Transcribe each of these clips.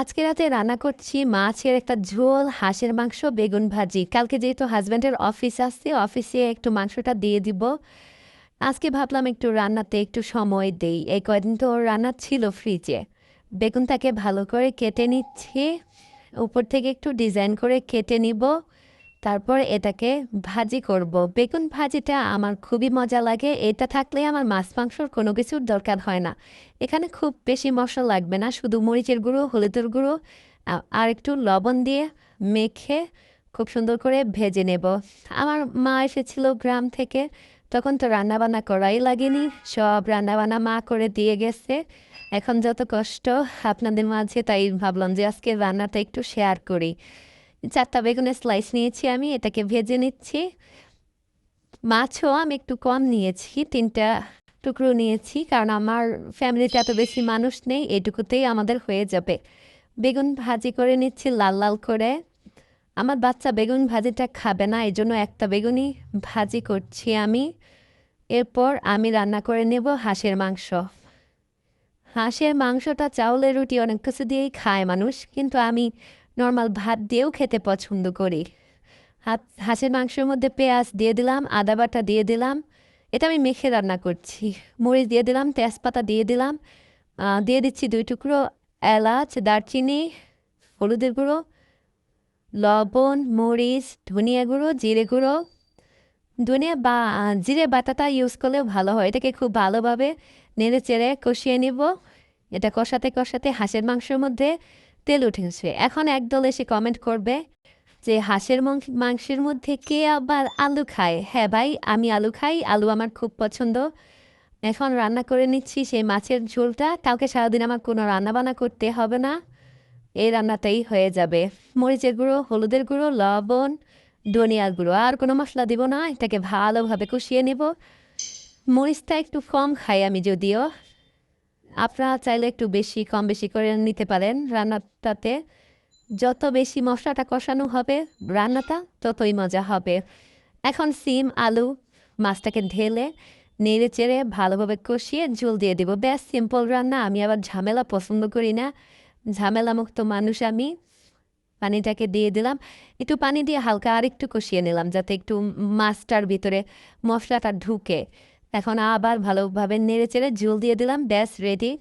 আজকে রাতে রান্না করছি মাছের একটা ঝোল, হাঁসের মাংস, বেগুন ভাজি। কালকে যেহেতু হাজব্যান্ডের অফিস আসছে অফিসে একটু মাংসটা দিয়ে দিব। আজকে ভাবলাম একটু রান্নাতে একটু সময় দেই। এই কয়দিন তো রান্না ছিল ফ্রিজে বেগুনটাকে ভালো করে কেটে নিচ্ছি। উপর থেকে একটু ডিজাইন করে কেটে নিব। তারপর এটাকে ভাজি করব। বেগুন ভাজিটা আমার খুবই মজা লাগে। এটা থাকলে আমার মাছ মাংসর কোনো কিছুর দরকার হয় না। এখানে খুব বেশি মশলা লাগবে না, শুধু মরিচের গুঁড়ো, হলুদের গুঁড়ো আর একটু লবণ দিয়ে মেখে খুব সুন্দর করে ভেজে নেব। আমার মা এসেছিল গ্রাম থেকে, তখন তো রান্নাবান্না করাই লাগেনি। সব রান্নাবান্না মা করে দিয়ে গেছে। এখন যত কষ্ট আপনাদের মাঝে, তাই ভাবলাম যে আজকে রান্নাটা একটু শেয়ার করি। চারটা বেগুনের স্লাইস নিয়েছি আমি, এটাকে ভেজে নিচ্ছি। মাছও আমি একটু কম নিয়েছি, তিনটা টুকরো নিয়েছি, কারণ আমার ফ্যামিলিতে এত বেশি মানুষ নেই, এটুকুতেই আমাদের হয়ে যাবে। বেগুন ভাজি করে নিচ্ছি লাল লাল করে। আমার বাচ্চা বেগুন ভাজিটা খাবে না এই জন্য একটা বেগুনই ভাজি করছি আমি। এরপর আমি রান্না করে নেব হাঁসের মাংস। হাঁসের মাংসটা চাউলের রুটি অনেক কিছু দিয়েই খায় মানুষ, কিন্তু আমি নর্মাল ভাত দিয়েও খেতে পছন্দ করি। হাত, হাঁসের মাংসের মধ্যে পেঁয়াজ দিয়ে দিলাম, আদা বাটা দিয়ে দিলাম, এটা আমি মেখে রান্না করছি। মরিচ দিয়ে দিলাম, তেজপাতা দিয়ে দিলাম দিয়ে দিচ্ছি দুই টুকরো এলাচ, দারচিনি, হলুদের গুঁড়ো, লবণ, মরিচ, ধনিয়া গুঁড়ো, জিরে গুঁড়ো। ধনিয়া বা, জিরে বাটাটা ইউজ করলেও ভালো হয়, এটাকে খুব ভালোভাবে নেড়ে চেড়ে কষিয়ে নিব। এটা কষাতে কষাতে হাঁসের মাংসের মধ্যে তেল উঠেছে এখন একদল এসে কমেন্ট করবে যে, হাঁসের মাংস- মাংসের মধ্যে কে আবার আলু খায়? হ্যাঁ ভাই, আমি আলু খাই, আলু আমার খুব পছন্দ। এখন রান্না করে নিচ্ছি সেই মাছের ঝোলটা। কালকে সারাদিন আমার কোনো রান্নাবান্না করতে হবে না। এই রান্নাটাই হয়ে যাবে। মরিচের গুঁড়ো, হলুদের গুঁড়ো, লবণ, ধনিয়ার গুঁড়ো। আর কোনো মশলা দিব না, এটাকে ভালোভাবে কষিয়ে নেব। মরিচটা একটু কম খাই আমি যদিও। আপনারা চাইলে একটু বেশি কম বেশি করে নিতে পারেন রান্নাটাতে। যত বেশি মশলাটা কষানো হবে রান্নাটা, ততই মজা হবে। এখন সিম, আলু মাছটাকে ঢেলে নেড়ে চেড়ে ভালোভাবে কষিয়ে ঝোল দিয়ে দেবো। ব্যাস, সিম্পল রান্না। আমি আবার ঝামেলা পছন্দ করি না। ঝামেলা মুক্ত মানুষ আমি। পানিটাকে দিয়ে দিলাম। একটু পানি দিয়ে হালকা আর একটু কষিয়ে নিলাম যাতে একটু মাছটার ভিতরে মশলাটা ঢুকে। এখন আবার ভালোভাবে নেড়ে চেড়ে জল দিয়ে দিলাম। ব্যাস রেডি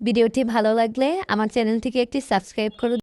ভিডিওটি ভালো লাগলে আমার চ্যানেলটিকে একটি সাবস্ক্রাইব করুন